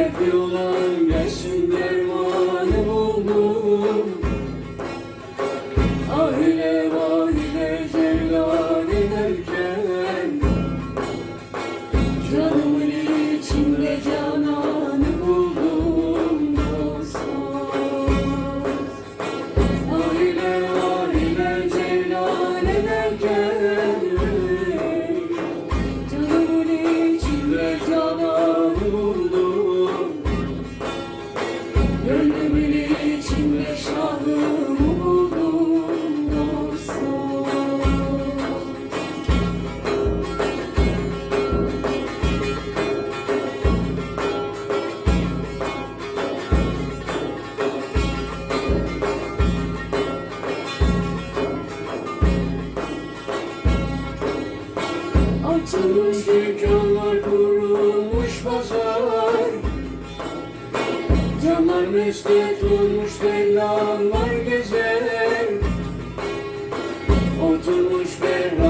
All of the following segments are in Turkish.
hep yola Açılmış dükkanlar kurulmuş pazar. Camlar mesnet olmuş tellallar gezer. Oturmuş berrak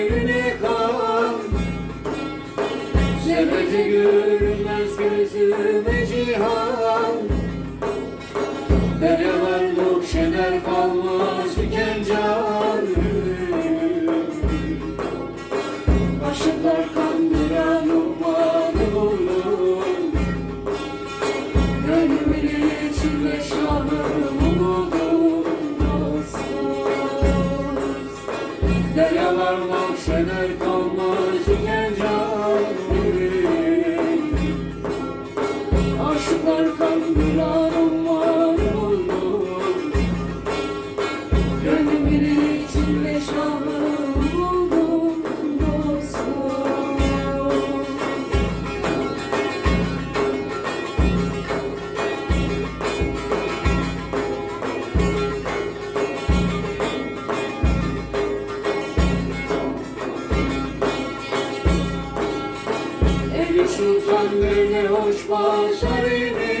Anne hoş mazarını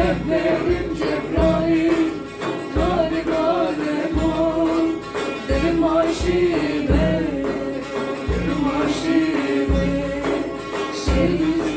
Rehberim Cebrail Kari Galemon Derim aşime Derim aşime Seni şey